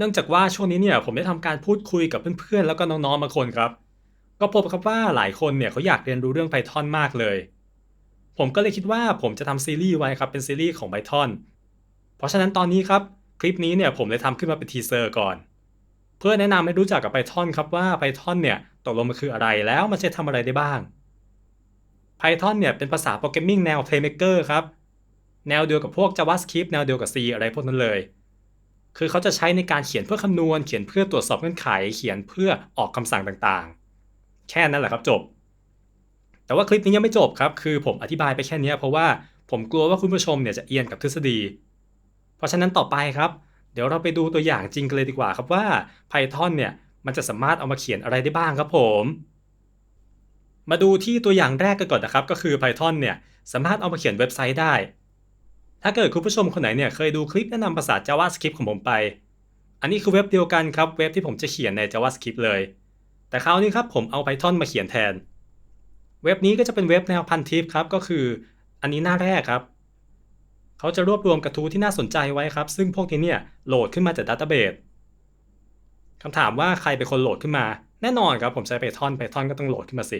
เนื่องจากว่าช่วงนี้เนี่ยผมได้ทำการพูดคุยกับเพื่อนๆ แล้วก็น้องๆบางคนครับ ก็พบครับว่าหลายคนเนี่ยเขาอยากเรียนรู้เรื่อง Python มากเลย ผมก็เลยคิดว่าผมจะทำซีรีส์ไว้ครับเป็นซีรีส์ของ Python เพราะฉะนั้นตอนนี้ครับคลิปนี้เนี่ยผมเลยทำขึ้นมาเป็นทีเซอร์ก่อน เพื่อแนะนำให้รู้จักกับ Python ครับว่า Python เนี่ยตกลงมันคืออะไรแล้วมันจะทำอะไรได้บ้าง Python เนี่ยเป็นภาษาโปรแกรมมิ่งแนว Playmaker ครับแนวเดียวกับพวก JavaScript แนวเดียวกับ C อะไรพวกนั้นเลย คือเขาจะใช้ในการเขียนเพื่อคำนวณ เขียนเพื่อตรวจสอบเงื่อนไข เขียนเพื่อออกคำสั่งต่างๆ แค่นั้นแหละครับจบ แต่ว่าคลิปนี้ยังไม่จบครับ คือผมอธิบายไปแค่นี้เพราะว่าผมกลัวว่าคุณผู้ชมเนี่ยจะเอียนกับทฤษฎี เพราะฉะนั้นต่อไปครับ เดี๋ยวเราไปดูตัวอย่างจริงกันเลยดีกว่าครับว่า Python เนี่ยมันจะสามารถเอามาเขียนอะไรได้บ้างครับผม มาดูที่ตัวอย่างแรกกันก่อนนะครับ ก็คือ Python เนี่ยสามารถเอามาเขียนเว็บไซต์ได้ ถ้าเกิดคุณผู้ชมคนไหนเนี่ยเคยดูคลิปแนะนำภาษา JavaScript ของผมไป อันนี้คือเว็บเดียวกันครับ เว็บที่ผมจะเขียนใน JavaScript เลย แต่คราวนี้ครับผมเอา Python มาเขียนแทน เว็บนี้ก็จะเป็นเว็บแนวพันทิปครับ ก็คืออันนี้หน้าแรกครับ เขาจะรวบรวมกระทู้ที่น่าสนใจไว้ครับ ซึ่งพวกนี้เนี่ยโหลดขึ้นมาจากดัตเตอร์เบสคำถามว่าใครเป็นคนโหลดขึ้นมา แน่นอนครับผมใช้ Python Python ก็ต้องโหลดขึ้นมาสิ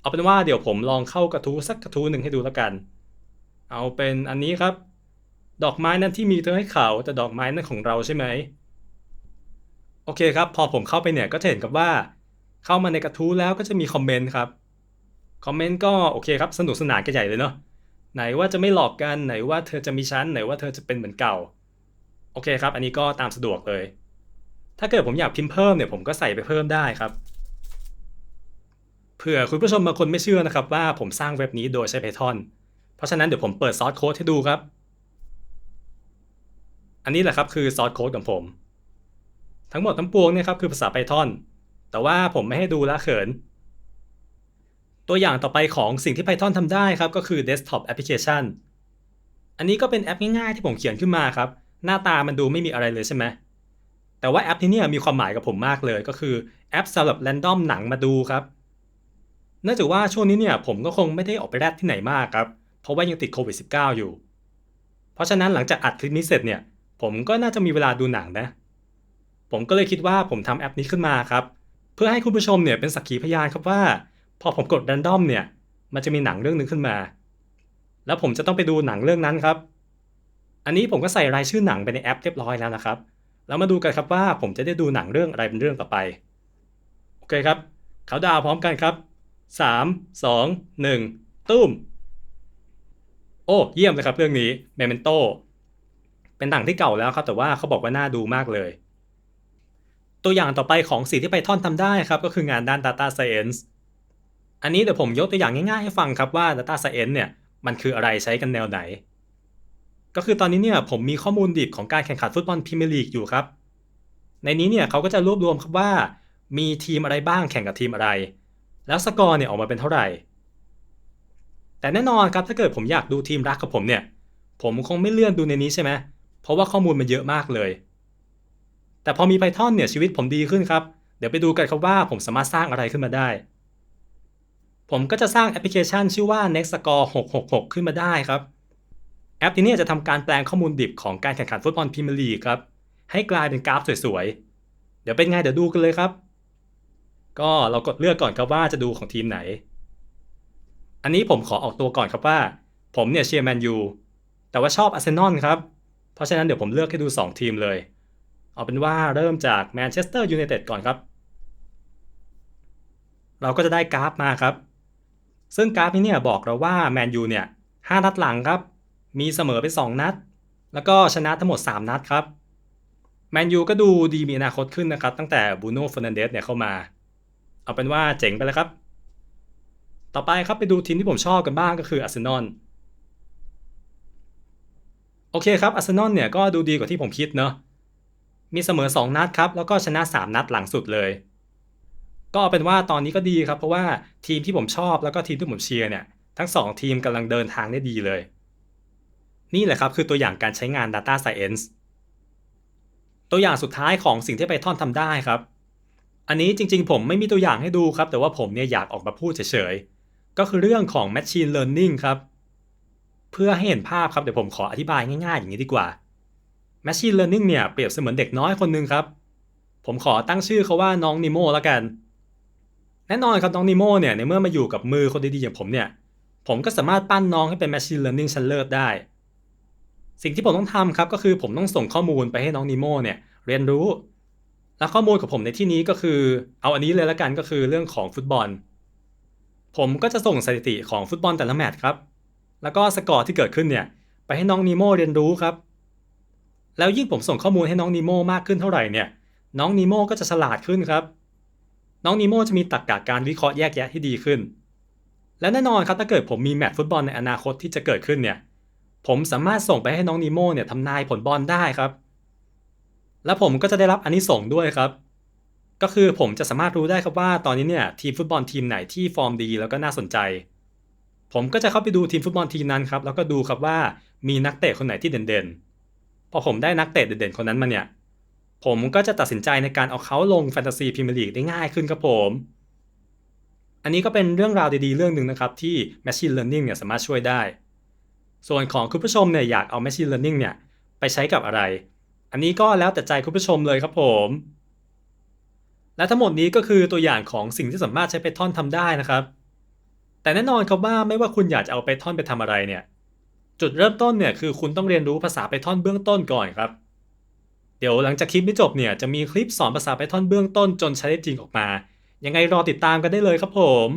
เอาเป็นว่าเดี๋ยวผมลองเข้ากระทู้สักกระทู้หนึ่งให้ดูแล้วกัน เอาเป็นอันนี้ครับ ดอกไม้นั้นที่มีเธอให้เขา แต่ดอกไม้นั้นของเราใช่ไหม โอเคครับ พอผมเข้าไปเนี่ยก็จะเห็นกับว่า เข้ามาในกระทู้แล้วก็จะมีคอมเมนต์ครับ คอมเมนต์ก็โอเคครับ สนุกสนานกันใหญ่เลยเนาะ ไหนว่าจะไม่หลอกกันไหนว่าเธอจะมีชั้นไหนว่าเธอจะเป็นเหมือนเก่า โอเคครับ อันนี้ก็ตามสะดวกเลย ถ้าเกิดผมอยากพิมพ์เพิ่มเนี่ยผมก็ใส่ไปเพิ่มได้ครับเผื่อคุณผู้ชมบางคนไม่เชื่อนะครับว่าผมสร้างเว็บนี้โดยใช้ Python เพราะฉะนั้นเดี๋ยวผมเปิดซอสโค้ดให้ดูครับ อันนี้แหละครับคือซอสโค้ดของผม ทั้งหมดทั้งปวงเนี่ยครับคือภาษา Python แต่ว่าผมไม่ให้ดูละเขิน ตัวอย่างต่อไปของสิ่งที่ Python ทำได้ครับก็คือ desktop application อันนี้ก็เป็นแอปง่ายๆที่ผมเขียนขึ้นมาครับ หน้าตามันดูไม่มีอะไรเลยใช่ไหมแต่ว่าแอปนี้เนี่ยมีความหมายกับผมมากเลยก็คือแอปสำหรับ random หนังมาดูครับ เนื่องจากว่าช่วงนี้เนี่ยผมก็คงไม่ได้ออกไปแรดที่ไหนมากครับ เพราะว่ายังติดโควิด -19 อยู่ เพราะฉะนั้นหลังจากอัดคลิปนี้เสร็จเนี่ย ผมก็น่าจะมีเวลาดูหนังนะ ผมก็เลยคิดว่าผมทำแอปนี้ขึ้นมาครับ เพื่อให้คุณผู้ชมเนี่ยเป็นสักขีพยานครับว่า พอผมกด random เนี่ย มันจะมีหนังเรื่องนึงขึ้นมา แล้วผมจะต้องไปดูหนังเรื่องนั้นครับ อันนี้ผมก็ใส่รายชื่อหนังไปในแอปเรียบร้อยแล้วนะครับ แล้วมาดูกันครับว่าผมจะได้ดูหนังเรื่องอะไรเป็นเรื่องต่อไปโอเคครับเขาดาวพร้อมกันครับ 3 2 1 ตุ้ม โอ้เยี่ยมเลยครับเรื่องนี้ Memento เป็นหนังที่เก่าแล้วครับ แต่ว่าเขาบอกว่าน่าดูมากเลย ตัวอย่างต่อไปของสิ่งที่ Python ทำได้ครับ ก็คืองานด้าน Data Science อันนี้เดี๋ยวผมยกตัวอย่างง่ายๆให้ฟังครับว่า Data Science เนี่ยมันคืออะไรใช้กันแนวไหน ก็คือตอนนี้เนี่ยผมมีข้อมูลดิบของการแข่งขันฟุตบอลพรีเมียร์ลีกอยู่ครับ ในนี้เนี่ยเขาก็จะรวบรวมครับว่า มีทีมอะไรบ้างแข่งกับทีมอะไร แล้วสกอร์เนี่ยออกมาเป็นเท่าไหร่ แต่แน่นอนครับถ้าเกิดผมอยากดูทีมรักกับผมเนี่ย ผมคงไม่เลื่อนดูในนี้ใช่ไหมเพราะว่าข้อมูลมันเยอะมากเลย แต่พอมี Python เนี่ยชีวิตผมดีขึ้นครับ เดี๋ยวไปดูกันครับว่าผมสามารถสร้างอะไรขึ้นมาได้ ผมก็จะสร้างแอปพลิเคชันชื่อว่า Nextscore 666 ขึ้นมาได้ครับ แอปนี้เนี่ยจะทำการแปลงข้อมูลดิบของการแข่งขันฟุตบอลพรีเมียร์ลีกครับให้กลายเป็นกราฟสวยๆ เดี๋ยวเป็นไงเดี๋ยวดูกันเลยครับ ก็เรากดเลือกก่อนครับว่าจะดูของทีมไหน อันนี้ผมขอออกตัวก่อนครับว่า ผมเนี่ยเชียร์แมนยูแต่ว่าชอบอาร์เซนอลครับ เพราะฉะนั้นเดี๋ยวผมเลือกให้ดู 2 ทีมเลย เอาเป็นว่าเริ่มจากแมนเชสเตอร์ยูไนเต็ดก่อนครับ เราก็จะได้กราฟมาครับ ซึ่งกราฟนี้เนี่ยบอกเราว่าแมนยูเนี่ย5นัดหลังครับ มีเสมอไป 2 นัด แล้วก็ชนะทั้งหมด 3 นัดครับแมนยูก็ดูดีมีอนาคตขึ้นนะครับ ตั้งแต่บูโน่เฟอร์นันเดสเนี่ยเข้ามา เอาเป็นว่าเจ๋งไปแล้วครับ ต่อไปครับไปดูทีมที่ผมชอบกันบ้างก็คืออาร์เซนอลโอเคครับอาร์เซนอลเนี่ยก็ดูดีกว่าที่ผมคิดเนาะมีเสมอ 2 นัดครับ แล้วก็ชนะ 3 นัดหลังสุดเลย ก็เอาเป็นว่าตอนนี้ก็ดีครับ เพราะว่าทีมที่ผมชอบแล้วก็ทีมที่ผมเชียร์เนี่ยทั้ง 2 ทีมกำลังเดินทางได้ดีเลย นี่แหละครับคือตัวอย่างการใช้งาน Data Science ตัวอย่างสุดท้ายของสิ่งที่ Python ทำได้ครับ อันนี้จริงๆ ผมไม่มีตัวอย่างให้ดูครับ แต่ว่าผมเนี่ยอยากออกมาพูดเฉยๆ ก็คือเรื่องของ Machine Learning ครับ เพื่อให้เห็นภาพครับเดี๋ยวผมขออธิบายง่ายๆ อย่างนี้ดีกว่า Machine Learning เนี่ยเปรียบเสมือนเด็กน้อยคนหนึ่งครับ ผมขอตั้งชื่อเขาว่าน้องนิโมแล้วกัน แน่นอนครับน้องนิโมเนี่ยในเมื่อมาอยู่กับมือคนดีๆอย่างผมเนี่ย ผมก็สามารถปั้นน้องให้เป็น Machine Learning ชั้นเลิศได้ สิ่งที่ผมต้องทำครับก็คือผมต้องส่งข้อมูลไปให้น้องนิโมเนี่ยเรียนรู้ และข้อมูลของผมในที่นี้ก็คือ เอาอันนี้เลยละกันก็คือเรื่องของฟุตบอล ผมก็จะส่งสถิติของฟุตบอลแต่ละแมตช์ครับ แล้วก็สกอร์ที่เกิดขึ้นเนี่ย ไปให้น้องนีโมเรียนรู้ครับ แล้วยิ่งผมส่งข้อมูลให้น้องนีโมมากขึ้นเท่าไหร่เนี่ย น้องนีโมก็จะฉลาดขึ้นครับ น้องนีโมจะมีตรรกะการวิเคราะห์แยกแยะที่ดีขึ้น และแน่นอนครับถ้าเกิดผมมีแมตช์ฟุตบอลในอนาคตที่จะเกิดขึ้นเนี่ย ผมสามารถส่งไปให้น้องนีโมเนี่ยทำนายผลบอลได้ครับ และผมก็จะได้รับอันนี้ส่งด้วยครับ ก็คือผมจะสามารถรู้ได้ครับว่าตอนนี้เนี่ยทีมฟุตบอลทีมไหนที่ฟอร์มดีแล้วก็น่าสนใจ ผมก็จะเข้าไปดูทีมฟุตบอลทีมนั้นครับแล้วก็ดูครับว่ามีนักเตะคนไหนที่เด่นๆ พอผมได้นักเตะเด่นๆคนนั้นมาเนี่ย ผมก็จะตัดสินใจในการเอาเขาลงแฟนตาซีพรีเมียร์ลีกได้ง่ายขึ้นครับผม อันนี้ก็เป็นเรื่องราวดีๆ เรื่องหนึ่งนะครับที่ Machine Learning เนี่ยสามารถช่วยได้ ส่วนของคุณผู้ชมเนี่ยอยากเอา Machine Learning เนี่ยไปใช้กับอะไร อันนี้ก็แล้วแต่ใจคุณผู้ชมเลยครับผม และทั้งหมดนี้ก็คือตัวอย่างของสิ่งที่สามารถใช้ Python ทำได้นะครับ แต่แน่นอนครับว่าไม่ว่าคุณอยากจะเอา Python ไปทำอะไรเนี่ย จุดเริ่มต้นเนี่ยคือคุณต้องเรียนรู้ภาษา Python เบื้องต้นก่อนครับ เดี๋ยวหลังจากคลิปนี้จบเนี่ยจะมีคลิปสอนภาษา Python เบื้องต้นจนใช้ได้จริงออกมา ยังไงรอติดตามกันได้เลยครับผม